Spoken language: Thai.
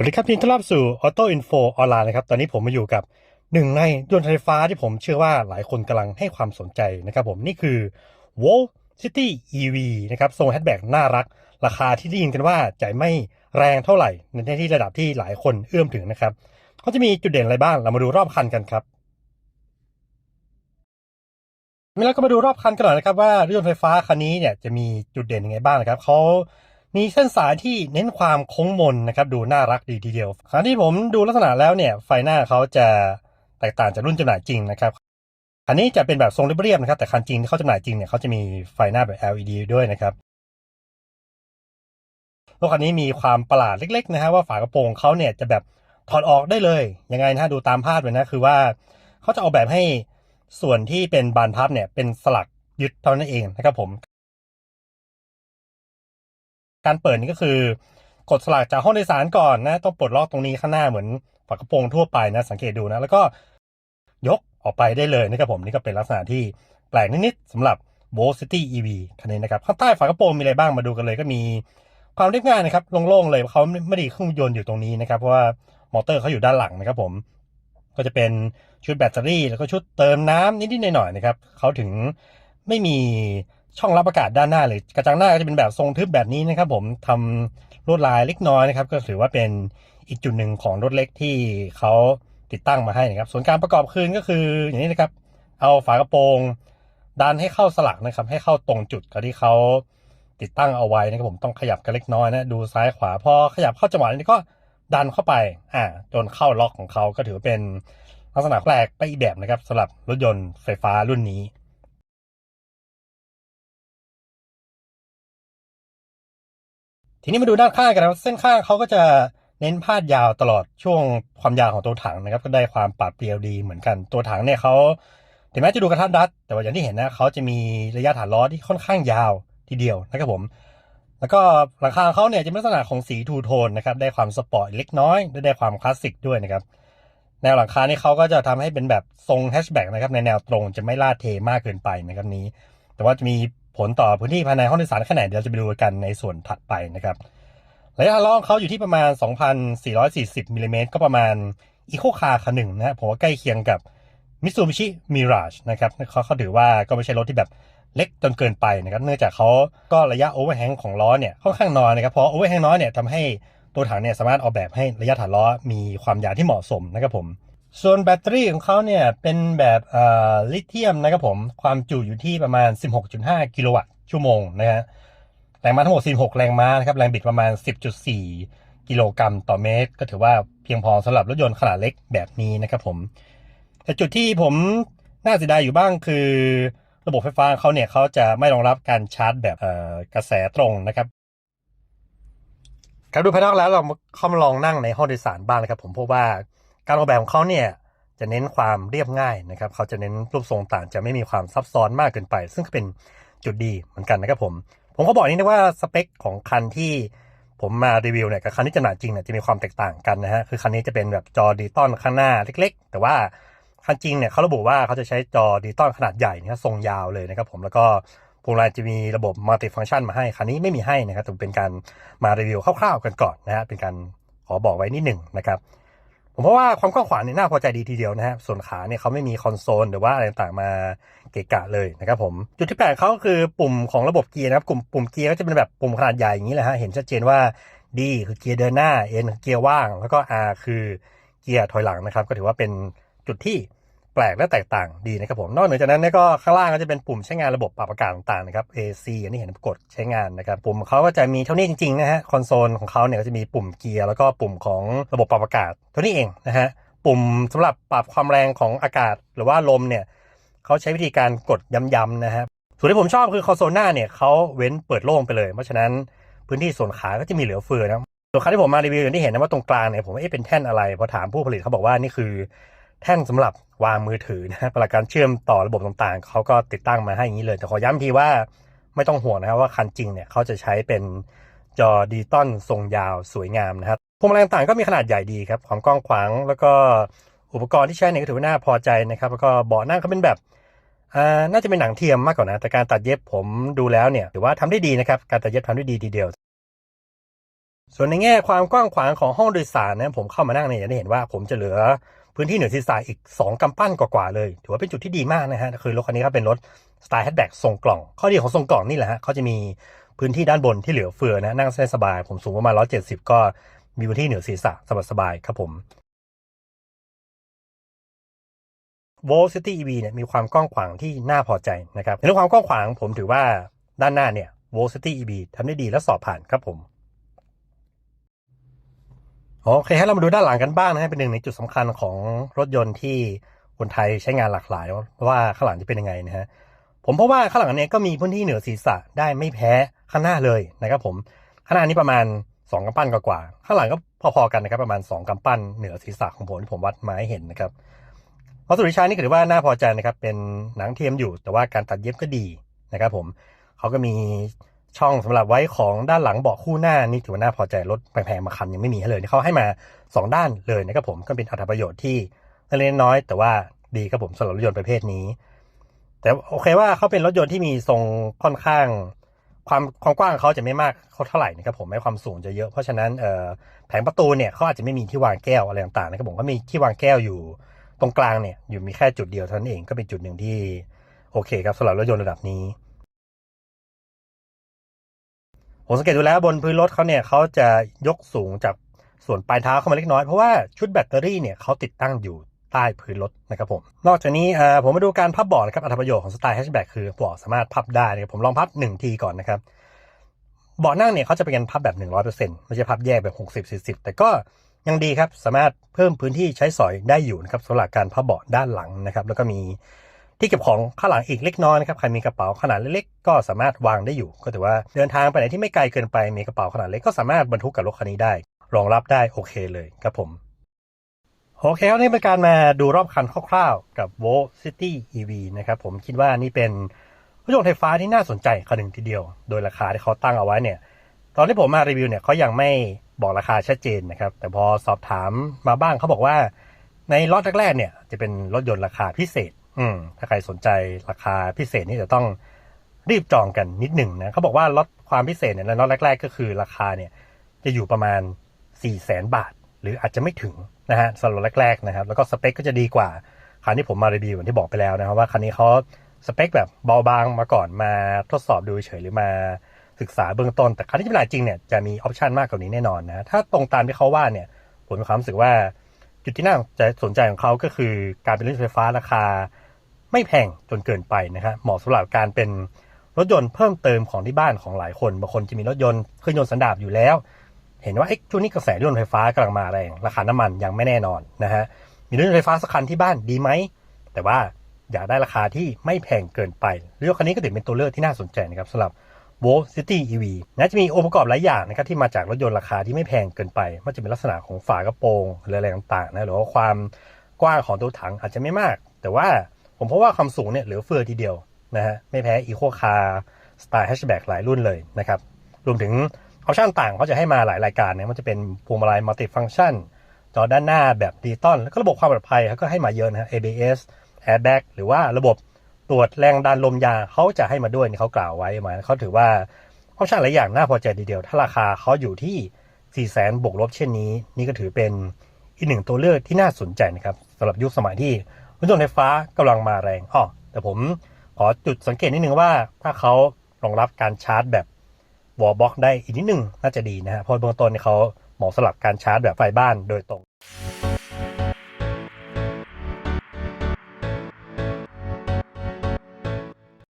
สวัสดีครับยินดีต้อนรับสู่ Auto Info ออนไลน์นะครับ ตอนนี้ผมมาอยู่กับหนึ่งในยนต์ไฟฟ้าที่ผมเชื่อว่าหลายคนกำลังให้ความสนใจนะครับผมนี่คือ Volt City EV นะครับทรงแฮชแบ็กน่ารัก ราคาที่ได้ยินกันว่าจะไม่แรงเท่าไหร่ ในที่ระดับที่หลายคนเอื้อมถึงนะครับเขาจะมีจุดเด่นอะไรบ้าง เรามาดูรอบคันกันครับแล้วก็มาดูรอบคันกันหน่อยนะครับว่ารถยนต์ไฟฟ้าคันนี้เนี่ยจะมีจุดเด่นยังไงบ้างนะครับเขา มีเส้นสายที่เน้นความโค้งมนนะครับดูน่ารักดีทีเดียวครั้ที่ผมดูลักษณะแล้วเนี่ยไฟหน้าเขาจะแตกต่างจากรุ่นจำหน่ายจริงนะครับคันนี้จะเป็นแบบทรงเรียบๆนะครับแต่คันจริงที่เขาจำหน่ายจริงเนี่ยเขาจะมีไฟหน้าแบบ LED ด้วยนะครับรถคันนี้มีความประหลาดเล็กๆนะฮะว่าฝากระโปรงเขาเนี่ยจะแบบถอดออกได้เลยยังไงนะฮะดูตามภาพเลยนะคือว่าเขาจะออกแบบให้ส่วนที่เป็นบานพับเนี่ยเป็นสลักยึดเท่านั้นเองนะครับผม การเปิดนี่ก็คือกดสลักจากห้องโดยสารก่อนนะ ต้องปลดล็อกตรงนี้ข้างหน้าเหมือนฝากระโปรงทั่วไปนะ สังเกตดูนะ แล้วก็ยกออกไปได้เลยนะครับผมนี่ก็เป็นลักษณะที่แปลกนิดๆสำหรับ v o l City EV คันนี้นะครับ ข้างใต้ฝากระโปรงมีอะไรบ้างมาดูกันเลยก็มีความเรียบง่ายนะครับโล่งๆเลยเขาไม่ได้เครื่องยนต์อยู่ตรงนี้นะครับเพราะว่ามอเตอร์เขาอยู่ด้านหลังนะครับผมก็จะเป็นชุดแบตเตอรี่ แล้วก็ชุดเติมน้ำนิดๆหน่อยๆนะครับเขาถึงไม่มี ช่องรับอากาศด้านหน้าเลยกระจังหน้าก็จะเป็นแบบทรงทึบแบบนี้นะครับผมทำลวดลายเล็กน้อยนะครับ ก็ถือว่าเป็นอีกจุดหนึ่งของรถเล็กที่เขาติดตั้งมาให้นะครับ ส่วนการประกอบคืนก็คืออย่างนี้นะครับ เอาฝากระโปรงดันให้เข้าสลักนะครับ ให้เข้าตรงจุดกับที่เขาติดตั้งเอาไว้นะครับผมต้องขยับกันเล็กน้อยนะดูซ้ายขวาพอขยับเข้าจังหวะนี้ก็ดันเข้าไปอ่าจนเข้าล็อกของเขาก็ถือเป็นลักษณะแปลกไปอีกแบบนะครับสำหรับรถยนต์ไฟฟ้ารุ่นนี้ ทีนี้มาดูด้านข้างกันนะครับเส้นข้างเขาก็จะเน้นพาดยาวตลอดช่วงความยาวของตัวถังนะครับ ก็ได้ความปราดเปรียวดีเหมือนกันตัวถังเนี่ยเขาถึงแม้จะดูกระทัดรัด แต่ว่าอย่างที่เห็นนะเขาจะมีระยะฐานล้อที่ค่อนข้างยาวทีเดียวนะครับผม แล้วก็หลังคาของเขาเนี่ยจะเป็นลักษณะของสีทูโทนนะครับได้ความสปอร์ตเล็กน้อยและได้ความคลาสสิกด้วยนะครับแนวหลังคานี่เขาก็จะทำให้เป็นแบบทรงแฮชแบ็กนะครับในแนวตรงจะไม่ลาดเทมากเกินไปนะครับนี้ แต่ว่าจะมี ผลต่อพื้นที่ภายในห้องโดยสารแค่ไหนเดี๋ยวจะไปดูกันในส่วนถัดไปนะครับระยะทางล้องเขาอยู่ที่ประมาณ 2,440มิลลิเมตรก็ประมาณอีโคคาร์คันหนึ่งนะฮะผมว่าใกล้เคียงกับมิ t ซูบิชิมิราชนะครับเขาเขาถือว่าก็ไม่ใช่รถที่แบบเล็กจนเกินไปนะครับ เนื่องจากเขาก็ระยะโอเวอร์แฮงของล้อเนี่ยค่อนข้างน้อยนะครับเพราะโอเวอร์แฮงน้อยเนี่ยทำให้ตัวถังเนี่ยสามารถออกแบบให้ระยะฐานล้อมีความยาวที่เหมาะสมนะครับผม ส่วนแบตเตอรี่ของเขาเนี่ยเป็นแบบลิเธียมนะครับผม ความจุอยู่ที่ประมาณ 16.5 กิโลวัตต์ชั่วโมงนะฮะแรงม้าทั้งหมด46แรงม้านะครับ แรงบิดประมาณ 10.4 กิโลกรัมต่อเมตร ก็ถือว่าเพียงพอสำหรับรถยนต์ขนาดเล็กแบบนี้นะครับผม แต่จุดที่ผมน่าเสียดายอยู่บ้างคือ ระบบไฟฟ้าเขาเนี่ยเขาจะไม่รองรับการชาร์จแบบกระแสตรงนะครับครับดูภายนอกแล้วเราเข้ามาลองนั่งในห้องโดยสารบ้างนะครับผมพบว่า การออกแบบของเขาเนี่ยจะเน้นความเรียบง่ายนะครับเขาจะเน้นรูปทรงต่างจะไม่มีความซับซ้อนมากเกินไป ซึ่งก็เป็นจุดดีเหมือนกันนะครับผม ผมก็บอกนี้นะว่าสเปคของคันที่ผมมารีวิวเนี่ยกับคันที่จำหน่ายจริงเนี่ยจะมีความแตกต่างกันนะฮะคือคันนี้จะเป็นแบบจอดิจิตอลข้างหน้าเล็ก ๆ แต่ว่าคันจริงเนี่ยเขาระบุว่าเขาจะใช้จอดิจิตอลขนาดใหญ่นะทรงยาวเลยนะครับผมแล้วก็พวงมาลัยจะมีระบบมัลติฟังก์ชันมาให้คันนี้ไม่มีให้นะครับแต่เป็นการมารีวิวคร่าวๆกันก่อนนะฮะเป็นการขอบอกไว้นิดหนึ่งนะครับ ผมเพราะว่าความกว้างขวางเนี่ยน่าพอใจดีทีเดียวนะครับ ส่วนขาเนี่ยเขาไม่มีคอนโซลหรือว่าอะไรต่างๆมาเกะกะเลยนะครับผม จุดที่แปลกเขาคือปุ่มของระบบเกียร์นะครับกลุ่มปุ่มเกียร์ก็จะเป็นแบบปุ่มขนาดใหญ่อย่างนี้แหละฮะ เห็นชัดเจนว่า D คือเกียร์เดินหน้า N คือเกียร์ว่าง แล้วก็ R คือเกียร์ถอยหลังนะครับ ก็ถือว่าเป็นจุดที่ ปลกและแตกต่างดีนะครับผมนอกเหนือจากนั้นเนี่ยก็ข้างล่างก็จะเป็นปุ่มใช้งานระบบปรับอากาศต่างๆนะครับ AC อันนี้เห็นกดใช้งานนะครับปุ่มเขาก็จะมีเท่านี้จริงๆนะฮะคอนโซลของเขาเนี่ยก็จะมีปุ่มเกียร์แล้วก็ปุ่มของระบบปรับอากาศเท่านี้เองนะฮะปุ่มสำหรับปรับความแรงของอากาศหรือว่าลมเนี่ยเขาใช้วิธีการกดย้ำๆนะครับส่วนที่ผมชอบคือคอนโซลหน้าเนี่ยเขาเว้นเปิดโล่งไปเลยเพราะฉะนั้นพื้นที่ส่วนขาก็จะมีเหลือเฟือนะส่วนคันที่ผมมารีวิวอย่างที่เห็นนะว่าตรงกลางเนี่ยผมเอ๊ะเป็นแท่นอะไรพอถามผู้ผลิตเขาบอกว่านี่คือ แท่นสำหรับวางมือถือนะประการเชื่อมต่อระบบต่างๆ เขาก็ติดตั้งมาให้อย่างนี้เลย แต่ขอย้ำทีว่าไม่ต้องห่วงนะครับว่าคันจริงเนี่ยเขาจะใช้เป็นจอดิจิตอลทรงยาวสวยงามนะครับพวงมาลัยต่างๆก็มีขนาดใหญ่ดีครับความกว้างขวางแล้วก็อุปกรณ์ที่ใช้เนี่ยก็ถือว่าน่าพอใจนะครับแล้วก็เบาะนั่งเขาเป็นแบบน่าจะเป็นหนังเทียมมากกว่านะ แต่การตัดเย็บผมดูแล้วเนี่ยถือว่าทำได้ดีนะครับ การตัดเย็บทำได้ดีทีเดียว ส่วนในแง่ความกว้างขวางของห้องโดยสารนะผมเข้ามานั่งเนี่ยจะได้เห็นว่าผมจะเหลือ พื้นที่เหนือศีรษะอีก 2กำปั้นกว่าๆเลย ถือว่าเป็นจุดที่ดีมากนะฮะคือรถคันนี้ก็เป็นรถสไตล์แฮชแบ็กทรงกล่อง ข้อดีของทรงกล่องนี่แหละฮะเขาจะมีพื้นที่ด้านบนที่เหลือเฟือนะนั่งได้สบาย ผมสูงประมาณ170 ก็มีพื้นที่เหนือศีรษะสบายๆครับผม v o l City EV เนี่ยมีความกว้างขวางที่น่าพอใจนะครับในเรื่องความกว้างขวางผมถือว่าด้านหน้าเนี่ย v o l City EV ทำได้ดีและสอบผ่านครับผม โอเคให้เรามาดูด้านหลังกันบ้างนะฮะเป็นหนึ่งในจุดสำคัญของรถยนต์ที่คนไทยใช้งานหลากหลายว่าข้างหลังจะเป็นยังไงนะฮะผมพราะว่าข้างหลังเนี้ยก็มีพื้นที่เหนือศีรษะได้ไม่แพ้ข้างหน้าเลยนะครับผมข้างหน้านี้ประมาณ 2กำปั้นกว่าๆข้างหลังก็พอๆกันนะครับประมาณ 2กำปั้นเหนือศีรษะของผมที่ผมวัดมาให้เห็นนะครับวัสดุที่ใช้นี่ถือว่าน่าพอใจนะครับเป็นหนังเทียมอยู่แต่ว่าการตัดเย็บก็ดีนะครับผมเขาก็มี ช่องสำหรับไว้ของด้านหลังเบาะคู่หน้านี่ถือว่าน่าพอใจรถแพงๆมาคันยังไม่มีให้เลยนี่เขาให้มา 2 ด้านเลยนะครับผมก็เป็นอัตประโยชน์ที่เล็กน้อยๆแต่ว่าดีครับผมสำหรับรถยนต์ประเภทนี้ แต่โอเคว่าเขาเป็นรถยนต์ที่มีทรงค่อนข้าง ความความกว้างเขาจะไม่มากเขาเท่าไหร่นะครับผมไม่ความสูงจะเยอะเพราะฉะนั้นแผงประตูเนี่ยเขาอาจจะไม่มีที่วางแก้วอะไรต่างๆนะครับผมก็มีที่วางแก้วอยู่ตรงกลางเนี่ยอยู่มีแค่จุดเดียวเท่านั้นเองก็เป็นจุดหนึ่งที่โอเคครับสำหรับรถยนต์ระดับนี้ ผมสังเกตดูแล้วบนพื้นรถเขาเนี่ยเขาจะยกสูงจากส่วนปลายเท้าเข้ามาเล็กน้อย เพราะว่าชุดแบตเตอรี่เนี่ยเขาติดตั้งอยู่ใต้พื้นรถนะครับผม นอกจากนี้ผมมาดูการพับเบาะนะครับอัตประโยชน์ของสไตล์แฮชแบ็กคือเบาะสามารถพับได้นะครับผมลองพับหนึ่งทีก่อนนะครับเบาะนั่งเนี่ยเขาจะเป็นการพับแบบ 100%ไม่ใช่พับแยกแบบ 60-40 แต่ก็ยังดีครับ สามารถเพิ่มพื้นที่ใช้สอยได้อยู่นะครับสำหรับการพับเบาะด้านหลังนะครับ แล้วก็มี ที่เก็บของข้างหลังอีกเล็กน้อยนะครับใครมีกระเป๋าขนาดเล็กๆก็สามารถวางได้อยู่ ก็ถือว่าเดินทางไปไหนที่ไม่ไกลเกินไปมีกระเป๋าขนาดเล็กก็สามารถบรรทุกกับรถคันนี้ได้ รองรับได้โอเคเลยครับผมโอเคครับนี่เป็นการมาดูรอบคันคร่าวๆ กับ v o l City EV นะครับผมคิดว่านี่เป็นรถยนต์ไฟฟ้าที่น่าสนใจคันหนึ่งทีเดียว โดยราคาที่เขาตั้งเอาไว้เนี่ย ตอนที่ผมมารีวิวเนี่ยเขายังไม่บอกราคาชัดเจนนะครับ แต่พอสอบถามมาบ้างเขาบอกว่าในล็อตแรกๆเนี่ยจะเป็นรถยนต์ราคาพิเศษ อืมถ้าใครสนใจราคาพิเศษนี่จะต้องรีบจองกันนิดหนึ่งนะเขาบอกว่าล็อตความพิเศษเนี่ยในล็อตแรก ๆ ก็คือราคาเนี่ยจะอยู่ประมาณ4 0 0แสนบาท หรืออาจจะไม่ถึงนะฮะสำหรับแรก ๆ นะครับ แล้วก็สเปคก็จะดีกว่าคันที่ผมมารีวิวอย่างที่บอกไปแล้วนะครับว่าคันนี้เขาสเปคแบบเบาบางมาก่อนมาทดสอบดูเฉยหรือมาศึกษาเบื้องต้น แต่คันที่จำหน่ายจริงเนี่ยจะมีออปชันมากกว่านี้แน่นอนนะถ้าตรงตามที่เขาว่าเนี่ยผมมีความรู้สึกว่าจุดที่น่าจะสนใจของเขาก็คือการเป็นรถไฟฟ้าราคา ไม่แพงจนเกินไปนะครับเหมาะสำหรับการเป็นรถยนต์เพิ่มเติมของที่บ้านของหลายคนบางคนจะมีรถยนต์เครื่องยนต์สันดาปอยู่แล้ว เห็นว่าเอ๊ะช่วงนี้กระแสรถยนต์ไฟฟ้ากำลังมาแรงราคาน้ำมันยังไม่แน่นอนนะฮะมีรถยนต์ไฟฟ้าสักคันที่บ้านดีไหมแต่ว่าอยากได้ราคาที่ไม่แพงเกินไปเรถยนต์คันนี้ก็ถือเป็นตัวเลือกที่น่าสนใจนะครับสำหรับ v o l City EV นะจะมีองค์ประกอบหลายอย่างนะครับที่มาจากรถยนต์ราคาที่ไม่แพงเกินไป มันจะเป็นลักษณะของฝากระโปรงหรืออะไรต่างๆนะหรือว่าความกว้างของตัวถังอาจจะไม่มาก แต่ว่า ผมเพราะว่าความสูงเนี่ยเหลือเฟือทีเดียวนะฮะไม่แพ้ Eco Car สไตล์แฮชแบ็กหลายรุ่นเลยนะครับรวมถึงออปชั่นต่างเขาจะให้มาหลายรายการเนี่ยมันจะเป็นพวงมาลัยมัลติฟังชันจอด้านหน้าแบบดิจิตอลแล้วก็ระบบความปลอดภัยเขาก็ให้มาเยอะนะฮะ ABS Airbag หรือว่าระบบตรวจแรงดันลมยางเขาจะให้มาด้วยนี่เขากล่าวไว้มาเขาถือว่าออปชั่นหลายอย่างน่าพอใจทีเดียว ถ้าราคาเขาอยู่ที่ 4 0 0แสนบวกลบเช่นนี้ นี่ก็ถือเป็นอีกหนึ่งตัวเลือกที่น่าสนใจนะครับสำหรับยุคสมัยที่ รถยนต์ไฟฟ้ากำลังมาแรงอ๋อแต่ผมขอจุดสังเกตนิดนึงว่า ถ้าเขารองรับการชาร์จแบบวอลบ็อกได้อีกนิดนึงน่าจะดีนะฮะเพราะเบื้องต้นเนี่ยเขาเหมาะสำหรับการชาร์จแบบไฟบ้านโดยตรง